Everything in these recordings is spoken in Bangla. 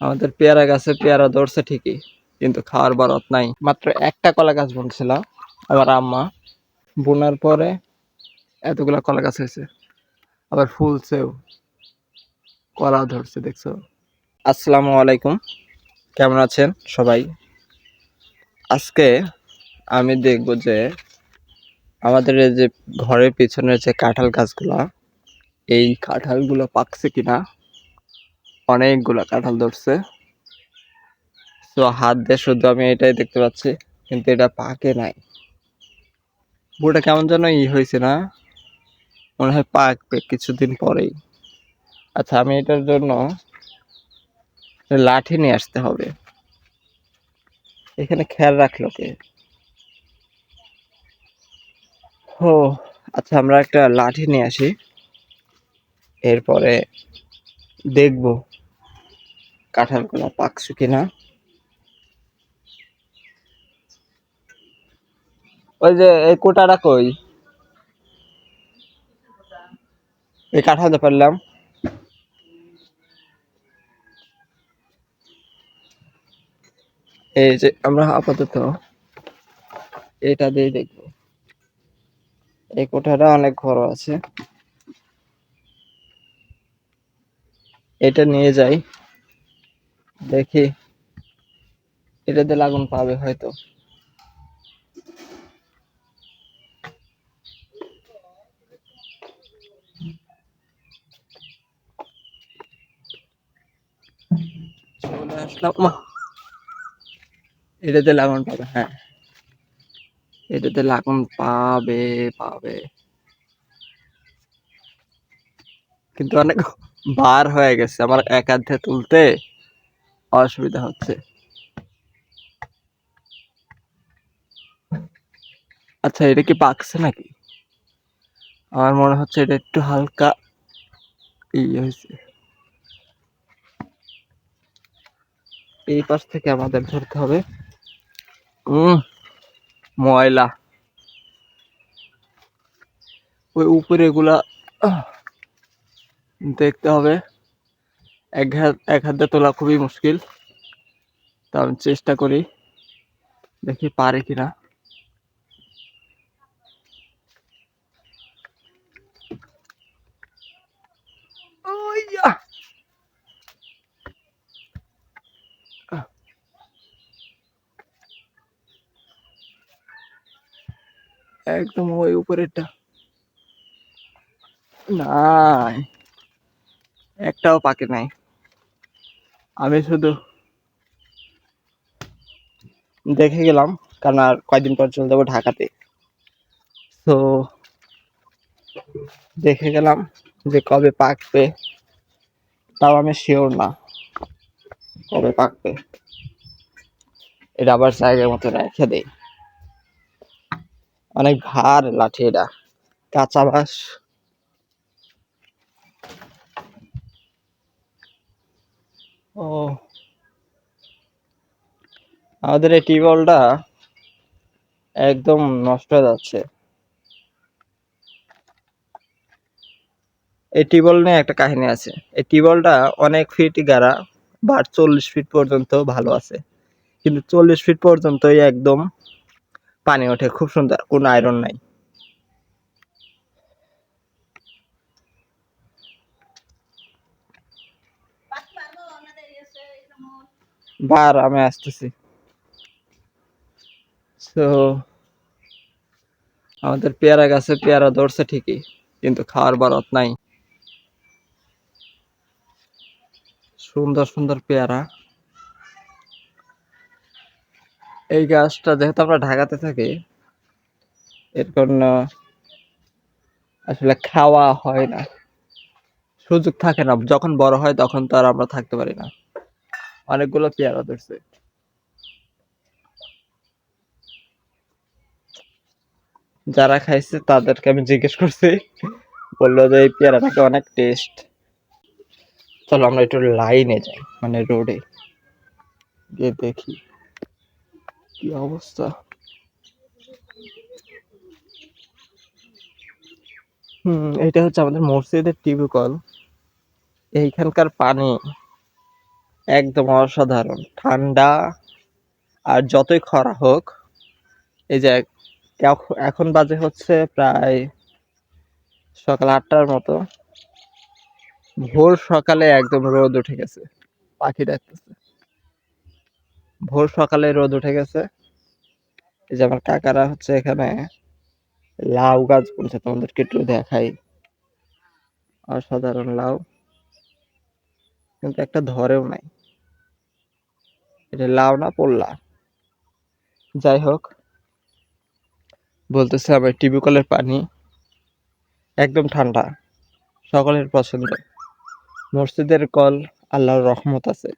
আমাদের পেয়ারা গাছে পেয়ারা ধরছে ঠিকই, কিন্তু খাওয়ার বরত নাই। মাত্র একটা কলা গাছ বুনছিল আবার আম্মা। বোনার পরে এতগুলা কলা গাছ হয়েছে, আবার ফুলছেও। কলা ধরছে, দেখছ? আসসালামু আলাইকুম। কেমন আছেন সবাই? আজকে আমি দেখব যে আমাদের যে ঘরের পিছনের যে কাঁঠাল গাছগুলা, এই কাঁঠালগুলো পাকছে কিনা? অনেকগুলো কাঁঠাল ধরছে। তো হাত দিয়ে শুধু আমি এটাই দেখতে পাচ্ছি, কিন্তু এটা পাকে নাই। বুড়টা কেমন যেন ই হয়েছে না, মনে হয় পাকবে কিছুদিন পরেই। আচ্ছা আমি এটার জন্য লাঠি নিয়ে আসতে হবে। এখানে খেয়াল রাখল কে? ও আচ্ছা আমরা একটা লাঠি নিয়ে আসি। এরপরে দেখব। কাঁঠালগুলো পাকছে কিনা? ওই যে, এই কোটাটা কই? এই কাঁঠালটা পারলাম এই যে, আমরা আপাতত এটা দিয়ে দেখব। এই কোঠাটা অনেক বড় আছে। এটা নিয়ে যাই। দেখি। এটাতে লাগুন পাবে হয়তো। এটাতে লাগুন পাবে হ্যাঁ। এটাতে লাগুন পাবে পাবে। কিন্তু অনেক বার হয়ে গেছে আমার এক হাতে তুলতে। অসুবিধা হচ্ছে। আচ্ছা এটা কি পাকছে নাকি? আমার মনে হচ্ছে এটা একটু হালকা ইয়ে হয়েছে। এই পাশ থেকে আমাদের ধরতে হবে। ময়লা। ওই উপরে এগুলা দেখতে হবে। এক হাত, এক তোলা খুবই মুশকিল। তা আমি চেষ্টা করি, দেখি পারে কিনা। একদম ওই উপরেরটা। নাই। একটাও পাকে নাই। আমি শুধু দেখে গেলাম, কারণ আর কয়েকদিন পর চলে যাব ঢাকাতে। তো দেখে গেলাম যে কবে পাকবে, তাও আমি শিওর না কবে পাকবে। এটা আবার জায়গার মতো রেখে দেই। অনেক ভার লাঠি এটা, কাঁচা বাঁশ ও। আমাদের এই টিউবওয়েলটা একদম নষ্ট হয়ে যাচ্ছে। এই টিউবওয়েল নিয়ে একটা কাহিনী আছে। এই টিউবওয়েলটা অনেক ফিট গাড়া বা চল্লিশ ফিট পর্যন্ত ভালো আছে। কিন্তু চল্লিশ ফিট পর্যন্তই একদম পানি ওঠে, খুব সুন্দর, কোনো আয়রন নাই। বার আমি আসতেছি। তো আমাদের পেয়ারা গাছে পেয়ারা ধরছে ঠিকই, কিন্তু খাওয়ার বরত নাই। সুন্দর সুন্দর পেয়ারা। এই গাছটা যেহেতু আমরা ঢাকাতে থাকি, এর জন্য আসলে খাওয়া হয় না। সুযোগ থাকে না, যখন বড় হয় তখন তো আর আমরা থাকতে পারি না। অনেকগুলো পেয়ারা ধরছে। যারা খাইছে তাদেরকে আমি জিজ্ঞেস করছি, বলল যে এই পেয়ারাটাকে অনেক টেস্ট চলো আমরা একটু লাইনে যাই মানে রোডে গিয়ে দেখি কি অবস্থা। হুম, এটা হচ্ছে আমাদের মসজিদের টিউবওয়েল এইখানকার পানি একদম অসাধারণ। ঠান্ডা, আর যতই খরা হোক, এই যে এখ- এখন বাজে হচ্ছে প্রায় সকাল আটটার মতো। ভোর সকালে একদম রোদ উঠে গেছে, পাখি ডাকতেছে। ভোর সকালে রোদ উঠে গেছে। এই যে আমার কাকারা হচ্ছে এখানে লাউ গাছ বলছে, তোমাদেরকে একটু দেখাই। অসাধারণ লাউ। কিন্তু একটা ধরেও নাই। এটা লাউ না পোল্লা। যাই হোক, বলতেছে আমার টিভি কলের পানি একদম ঠান্ডা, সকলের পছন্দ। মসজিদের কল আল্লাহর রহমত আছে।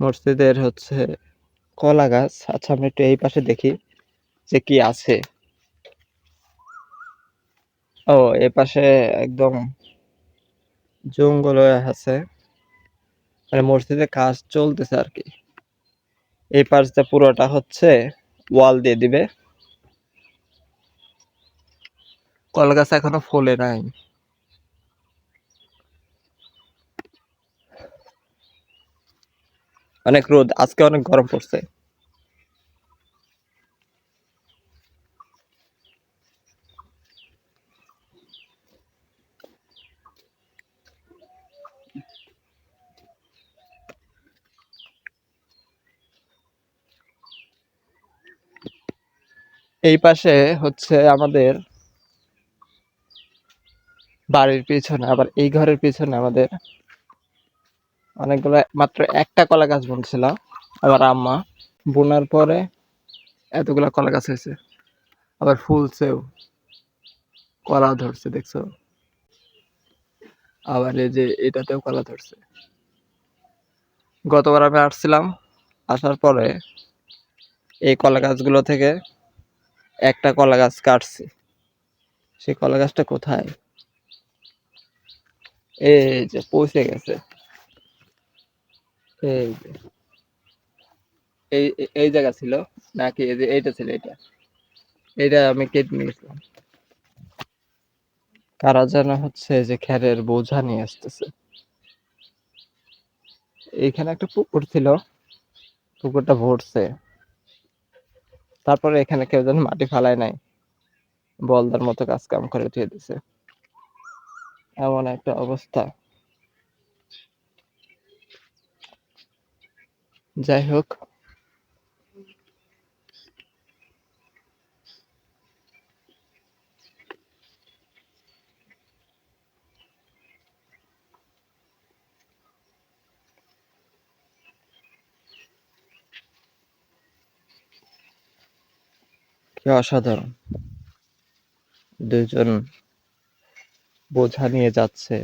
মসজিদের হচ্ছে কলা গাছ। আচ্ছা আমি একটু এই পাশে দেখি যে কি আছে। ও, এ পাশে একদম জঙ্গল আছে। মানে মসজিদে কাজ চলতেছে আর কি। এই পাশটা পুরোটা হচ্ছে ওয়াল দিয়ে দিবে। কলগাছ এখনও ফলে নাই। অনেক রোদ, আজকে অনেক গরম পড়ছে। এই পাশে হচ্ছে আমাদের বাড়ির পিছনে, আবার এই ঘরের পিছনে আমাদের অনেকগুলো, মাত্র একটা কলা গাছ বুনছিল, আবার আম্মা বোনার পরে এতগুলা কলা গাছ হয়েছে। আবার ফুলছেও, কলা ধরছে, দেখছ? আবার এই যে এটাতেও কলা ধরছে। গতবার আমি আসছিলাম, আসার পরে এই কলা গাছগুলো থেকে একটা কলা গাছ কাটছি। সেই কলা গাছটা কোথায়? এই যে পৌঁছে গেছে। এই যে। এই, এই- জায়গা ছিল? নাকি এই যে এইটা ছিল এটা? এটা আমি কেটে নিয়েছিলাম কারা যেন হচ্ছে যে খ্যারের বোঝা নিয়ে আসতেছে। এইখানে একটা পুকুর ছিল। পুকুরটা ভরছে। তারপরে এখানে কেউ যেন মাটি ফালায় নাই। বলদার মতো কাজ কাম করে উঠিয়ে দিছে। এমন একটা অবস্থা। যাই হোক অসাধারণ? দুজন বোঝা নিয়ে যাচ্ছে।